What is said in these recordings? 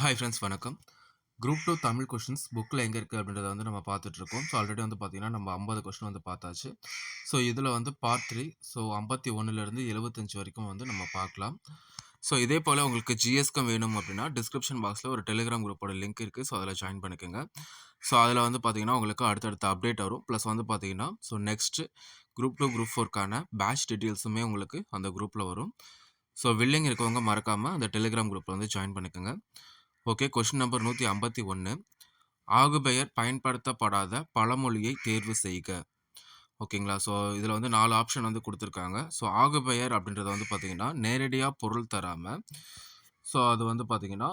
Hi friends வணக்கம். Group two Tamil questions புக்கில் எங்கே இருக்குது அப்படின்றத வந்து நம்ம பார்த்துட்ருக்கோம் ஸோ ஆல்ரெடி வந்து பார்த்தீங்கன்னா, நம்ம ஐம்பது கொஷின் வந்து பார்த்தாச்சு. ஸோ இதில் வந்து பார்ட் த்ரீ ஸோ 51லேருந்து 75 வரைக்கும் வந்து நம்ம பார்க்கலாம். ஸோ இதே போல் உங்களுக்கு ஜிஎஸ்கம் வேணும் அப்படின்னா, டிஸ்கிரிப்ஷன் பாக்ஸில் ஒரு டெலிகிராம் குரூப்போட லிங்க் இருக்குது ஸோ அதில் ஜாயின் பண்ணிக்கோங்க. ஸோ அதில் வந்து பார்த்திங்கன்னா உங்களுக்கு அடுத்தடுத்த அப்டேட் வரும். ப்ளஸ் வந்து பார்த்தீங்கன்னா, so next group two group ஃபோர்க்கான batch டீட்டெயில்ஸுமே உங்களுக்கு அந்த குரூப்பில் வரும். ஸோ வில்லிங் இருக்கவங்க மறக்காமல் அந்த டெலிகிராம் குரூப்பில் வந்து ஜாயின் பண்ணிக்கோங்க. ஓகே கொஸ்டின் நம்பர் 151 ஆகுபெயர் பயன்படுத்தப்படாத பழமொழியை தேர்வு செய்க. ஓகேங்களா? ஸோ இதில் வந்து நாலு ஆப்ஷன் வந்து கொடுத்துருக்காங்க ஸோ ஆகுபெயர் அப்படின்றத வந்து பார்த்தீங்கன்னா, நேரடியாக பொருள் தராமல் ஸோ அது வந்து பார்த்தீங்கன்னா,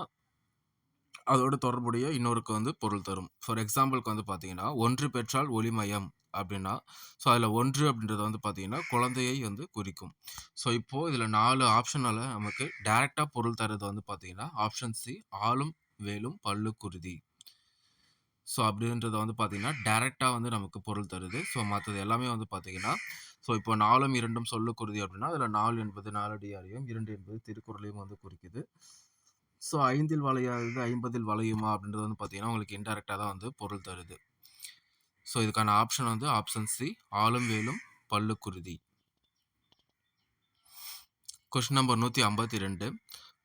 அதோட தொடர்புடைய இன்னொருக்கு வந்து பொருள் தரும். ஃபார் எக்ஸாம்பிளுக்கு வந்து பார்த்தீங்கன்னா, ஒன்று பெற்றால் ஒளிமயம் அப்படின்னா, ஸோ அதில் ஒன்று அப்படின்றது வந்து பார்த்தீங்கன்னா, குழந்தையை வந்து குறிக்கும். ஸோ இப்போது இதில் நாலு ஆப்ஷனால் நமக்கு டைரக்ட்டா பொருள் தர்றது வந்து பார்த்தீங்கன்னா, ஆப்ஷன் சி ஆளும் வேலும் பல்லு குருதி ஸோ அப்படின்றத வந்து பார்த்தீங்கன்னா, டேரெக்டாக வந்து நமக்கு பொருள் தருது. ஸோ மற்றது எல்லாமே வந்து பார்த்தீங்கன்னா, ஸோ இப்போ நாலும் இரண்டும் சொல்லுக்குருதி அப்படின்னா, அதில் நாலு என்பது நாலடியாரையும், இரண்டு என்பது திருக்குறளையும் வந்து குறிக்குது. ஸோ ஐந்தில் வளையாதது 50ல் வளையுமா அப்படின்றது வந்து பார்த்தீங்கன்னா, உங்களுக்கு இன்டெரக்டாக தான் வந்து பொருள் தருது. ஸோ இதுக்கான ஆப்ஷன் வந்து ஆப்ஷன் சி ஆளும் வேலும் பல்லுக்குருதி கொஸ்டின் நம்பர் 152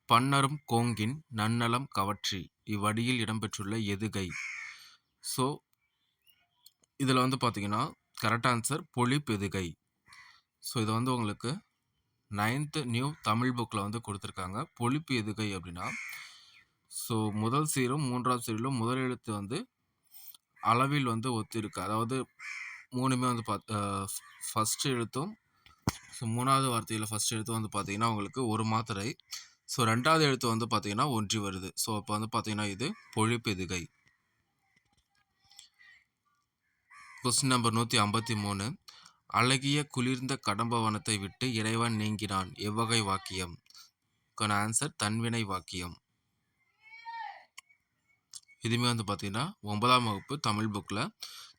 பன்னரும் கோங்கின் நன்னலம் கவற்றி இவ்வடியில் இடம்பெற்றுள்ள எதுகை? ஸோ இதில் வந்து பார்த்தீங்கன்னா, கரெக்ட் ஆன்சர் பொழிப்பெதுகை. ஸோ இது வந்து உங்களுக்கு நைன்த்து நியூ தமிழ் புக்கில் வந்து கொடுத்துருக்காங்க பொழிப்பு எதுகை அப்படின்னா, ஸோ முதல் சீரும், மூன்றாம் சீரிலும் முதல் எழுத்து வந்து அளவில் வந்து ஒத்திருக்கு. அதாவது மூணுமே வந்து பாத் ஃபஸ்ட் எழுத்தும், ஸோ மூணாவது வார்த்தையில் ஃபஸ்ட் எழுத்து வந்து பார்த்திங்கன்னா உங்களுக்கு ஒரு மாத்திரை. ஸோ ரெண்டாவது எழுத்து வந்து பார்த்திங்கன்னா ஒன்றி வருது. ஸோ அப்போ வந்து பார்த்திங்கன்னா இது பொழிப்பு எதுகை கொஸ்டின் நம்பர் 153 அழகிய குளிர்ந்த கடம்பவனத்தை விட்டு இறைவன் நீங்கினான் எவ்வகை வாக்கியம்? இதுக்கான ஆன்சர் தன்வினை வாக்கியம். இதுவுமே வந்து பார்த்தீங்கன்னா, ஒன்பதாம் வகுப்பு தமிழ் புக்கில்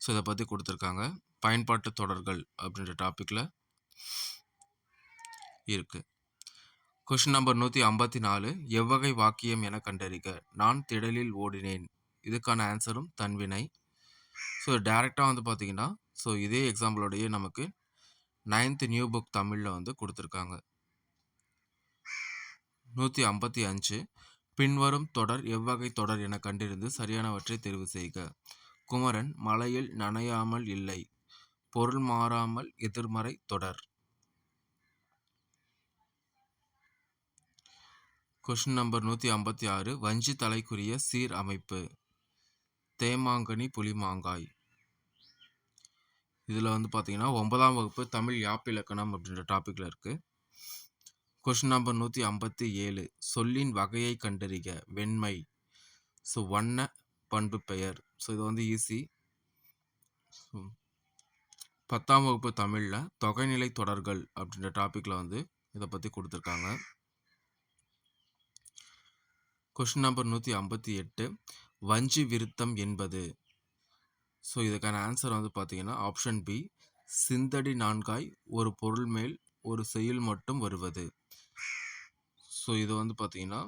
ஸோ இதை பற்றி கொடுத்துருக்காங்க பயன்பாட்டு தொடர்கள் அப்படின்ற டாப்பிக்கில் இருக்குது கொஷின் நம்பர் 154 எவ்வகை வாக்கியம் என கண்டறிக. நான் திடலில் ஓடினேன். இதுக்கான ஆன்சரும் தன்வினை. ஸோ டேரெக்டாக வந்து பார்த்தீங்கன்னா, ஸோ இதே எக்ஸாம்பிளோடையே நமக்கு 9த் நியூ புக் தமிழில் வந்து கொடுத்துருக்காங்க நூற்றி ஐம்பத்தி அஞ்சு பின்வரும் தொடர் எவ்வகை தொடர் என கண்டிருந்து சரியானவற்றை தெரிவு செய்க. குமரன் மலையில் நனையாமல் இல்லை. பொருள் மாறாமல் எதிர்மறை தொடர். கொஷின் நம்பர் 156 வஞ்சி தலைக்குரிய சீர் அமைப்பு. தேமாங்கனி புலிமாங்காய் இதில் வந்து பார்த்தீங்கன்னா, ஒன்பதாம் வகுப்பு தமிழ் யாப்பிலக்கணம் அப்படின்ற டாப்பிக்கில் இருக்குது கொஷின் நம்பர் 157 சொல்லின் வகையை கண்டறிக. வெண்மை. ஸோ வண்ண பண்பு பெயர். ஸோ இது வந்து ஈஸி. பத்தாம் வகுப்பு தமிழில் தொகைநிலை தொடர்கள் அப்படின்ற டாப்பிக்கில் வந்து இதை பற்றி கொடுத்துருக்காங்க கொஷின் நம்பர் 158 வஞ்சி விருத்தம் என்பது? ஸோ இதுக்கான ஆன்சர் வந்து பார்த்தீங்கன்னா, ஆப்ஷன் பி சிந்தடி நான்காய் ஒரு பொருள் மேல் ஒரு செய்யுள் மட்டும் வருவது. ஸோ இது வந்து பார்த்தீங்கன்னா,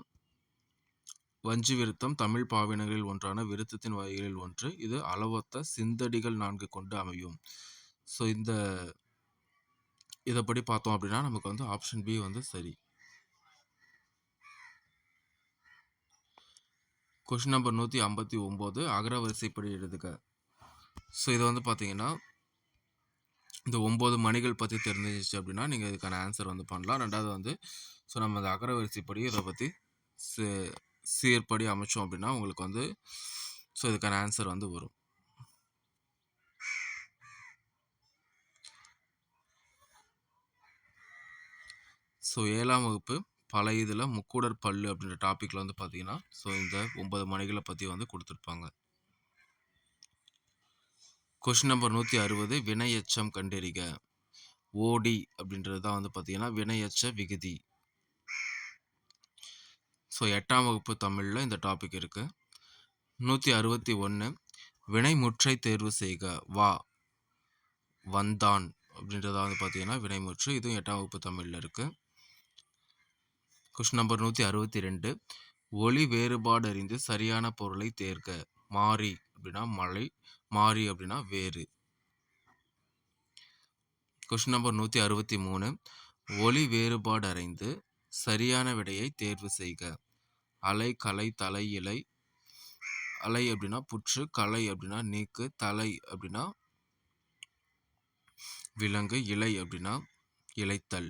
வஞ்சி விருத்தம் தமிழ் பாவினங்களில் ஒன்றான விருத்தத்தின் வகைகளில் ஒன்று. இது அளவொத்த சிந்தடிகள் நான்கு கொண்டு அமையும். ஸோ இந்த இதைப்படி பார்த்தோம் அப்படின்னா, நமக்கு வந்து ஆப்ஷன் பி வந்து சரி. கொஷின் நம்பர் 159 அகரவரிசைப்படி எழுதுக. ஸோ இது வந்து பார்த்தீங்கன்னா, இந்த ஒம்பது மணிகள் பற்றி தெரிஞ்சிச்சு அப்படின்னா, நீங்கள் இதுக்கான ஆன்சர் வந்து பண்ணலாம். ரெண்டாவது வந்து ஸோ நம்ம அந்த அகரவரிசைப்படி இதை பற்றி சீ சீர்படி அமைச்சோம் அப்படின்னா, உங்களுக்கு வந்து ஸோ இதுக்கான ஆன்சர் வந்து வரும். ஸோ ஏழாம் வகுப்பு பல இதில் முக்கூடர் பல்லு அப்படின்ற டாப்பிக்கில் வந்து பார்த்தீங்கன்னா, ஸோ இந்த ஒன்பது மணிகளை பற்றி வந்து கொடுத்துருப்பாங்க கொஷின் நம்பர் நூற்றி அறுபது வினையச்சம் கண்டறிக. ஓடி அப்படின்றது தான் வந்து பார்த்தீங்கன்னா, வினையச்ச விகுதி. ஸோ எட்டாம் வகுப்பு தமிழில் இந்த டாபிக் இருக்கு. 161 வினைமுற்றை தேர்வு செய்க. வா, வந்தான் அப்படின்றத வந்து பார்த்தீங்கன்னா, வினைமுற்று. இதுவும் எட்டாம் வகுப்பு தமிழில் இருக்கு. கொஷின் நம்பர் நூற்றி அறுபத்தி ரெண்டு ஒளி வேறுபாடு அறிந்து சரியான பொருளை தேர்க மாறி அப்படின்னா மழை மாறி அப்படின்னா வேறு. கொஸ்டின் நம்பர் நூற்றி அறுபத்தி மூணு. ஒளி வேறுபாடு அறிந்து சரியான விடையை தேர்வு செய்க. அலை கலை தலை இலை. அலை அப்படின்னா புற்று கலை அப்படின்னா நீக்கு தலை அப்படின்னா விலங்கு இலை அப்படின்னா இலைத்தல்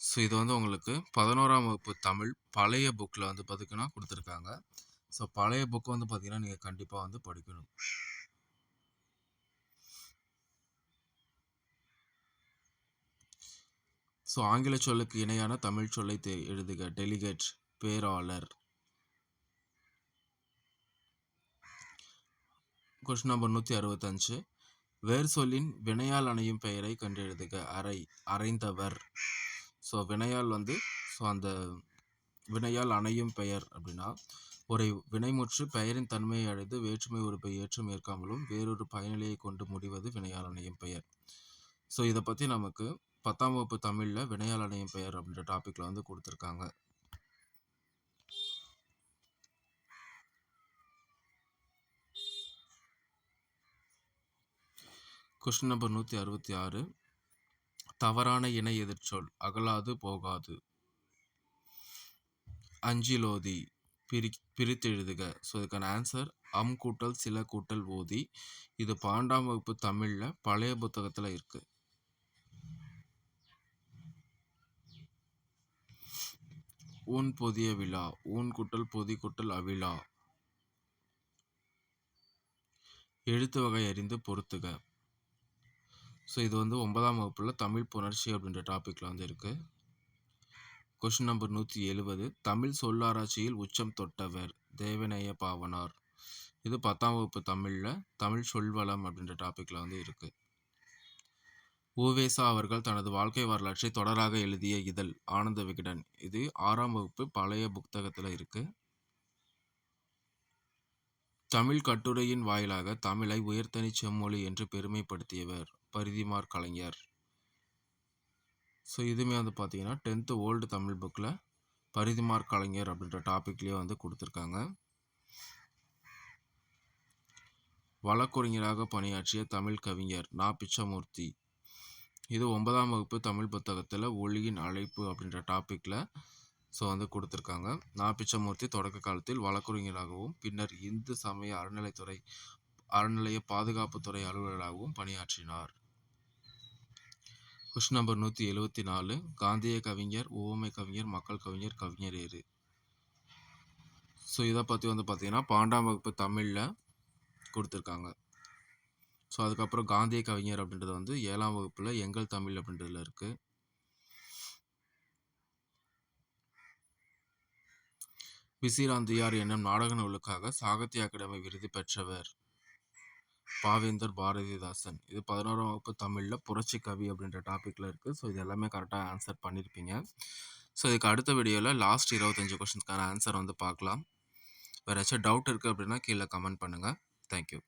ஸோ இது வந்து உங்களுக்கு பதினோராம் வகுப்பு தமிழ் பழைய புக்கில் வந்து பார்த்திங்கன்னா கொடுத்துருக்காங்க. ஸோ பழைய புக் வந்து பார்த்திங்கன்னா நீங்கள் கண்டிப்பாக வந்து படிக்கணும். ஸோ ஆங்கில சொல்லுக்கு இணையான தமிழ் சொல்லை தே எழுதுக. டெலிகேட் பேராளர். கொஸ்டின் நம்பர் நூற்றி அறுபத்தஞ்சு. வேர் சொல்லின் வினையால் அணையும் பெயரை கண்டெழுதுக. அறை அறைந்தவர். ஸோ வினையால் வந்து ஸோ அந்த வினையால் அணையும் பெயர் அப்படின்னா ஒரு வினைமுற்று பெயரின் தன்மையை அடைந்து வேற்றுமை உறுப்பை ஏற்றும் ஏற்காமலும் வேறொரு பயனிலையை கொண்டு முடிவது வினையால் அணையும் பெயர். ஸோ இதை பற்றி நமக்கு பத்தாம் வகுப்பு தமிழில் வினையால் பெயர் அப்படின்ற டாப்பிக்கில் வந்து கொடுத்துருக்காங்க. கொஸ்டின் நம்பர் நூற்றி அறுபத்தி ஆறு. தவறான இணை எதிர்ச்சொல் அகலாது போகாது. அஞ்சிலோதி பிரி பிரித்து எழுதுக ஸோ இதுக்கான ஆன்சர் அம் கூட்டல் சில கூட்டல் ஓதி. இது பன்னெண்டாம் வகுப்பு தமிழில் பழைய புத்தகத்தில் இருக்குது ஊன் பொதிய விழா ஊன் குட்டல் பொதி குட்டல் அவிழா. எழுத்து வகை அறிந்து பொறுத்துக. ஸோ இது வந்து ஒன்பதாம் வகுப்பில் தமிழ் புணர்ச்சி அப்படின்ற டாப்பிக்கில் வந்து இருக்குது கொஷின் நம்பர் நூற்றி எழுபது தமிழ் சொல்லாராய்ச்சியில் உச்சம் தொட்டவர் தேவநேய பாவனார். இது பத்தாம் வகுப்பு தமிழில் தமிழ் சொல்வளம் அப்படின்ற டாப்பிக்கில் வந்து இருக்குது உவேசா அவர்கள் தனது வாழ்க்கை வரலாற்றை தொடராக எழுதிய இதழ் ஆனந்த விகடன். இது ஆறாம் வகுப்பு பழைய புத்தகத்தில் இருக்குது தமிழ் கட்டுரையின் வாயிலாக தமிழை உயர்த்தனி செம்மொழி என்று பெருமைப்படுத்தியவர் பரிதிமார் கலைஞர். ஸோ இதுவுமே வந்து பார்த்தீங்கன்னா டென்த்து ஓல்டு தமிழ் புக்கில் பரிதிமார் கலைஞர் அப்படின்ற டாப்பிக்லேயே வந்து கொடுத்துருக்காங்க. வழக்குரைஞராக பணியாற்றிய தமிழ் கவிஞர் நா. பிச்சமூர்த்தி இது ஒன்பதாம் வகுப்பு தமிழ் புத்தகத்தில் ஒளியின் அழைப்பு அப்படின்ற டாப்பிக்கில் ஸோ வந்து கொடுத்துருக்காங்க. நா பிச்சமூர்த்தி தொடக்க காலத்தில் வழக்குரைஞராகவும் பின்னர் இந்து சமய அறநிலைத்துறை அறநிலைய பாதுகாப்புத்துறை அலுவலராகவும் பணியாற்றினார். கொஸ்டின் நம்பர் நூற்றி எழுபத்தி நாலு. காந்திய கவிஞர் ஓமை கவிஞர் மக்கள் கவிஞர் கவிஞர் ஏறு. ஸோ இதை பற்றி வந்து பார்த்திங்கன்னா பாண்டாம் வகுப்பு தமிழில் கொடுத்துருக்காங்க. ஸோ அதுக்கப்புறம் காந்திய கவிஞர் அப்படின்றது வந்து ஏழாம் வகுப்பில் எங்கள் தமிழ் அப்படின்றதுல இருக்குது விசிராந்தியார் என்னும் நாடக நூலுக்காக சாகித்ய அகாடமி விருது பெற்றவர் பாவேந்தர் பாரதிதாசன். இது பதினோராம் வகுப்பு தமிழில் புரட்சி கவி அப்படின்ற டாப்பிக்கில் இருக்குது ஸோ இது எல்லாமே கரெக்டாக ஆன்சர் பண்ணியிருப்பீங்க ஸோ இதுக்கு அடுத்த வீடியோவில் லாஸ்ட் இருபத்தஞ்சு கொஷின்ஸ்க்கான ஆன்சர் வந்து பார்க்கலாம். வேறு ஏதாச்சும் டவுட் இருக்குது அப்படின்னா கீழே கமெண்ட் பண்ணுங்கள் தேங்க்யூ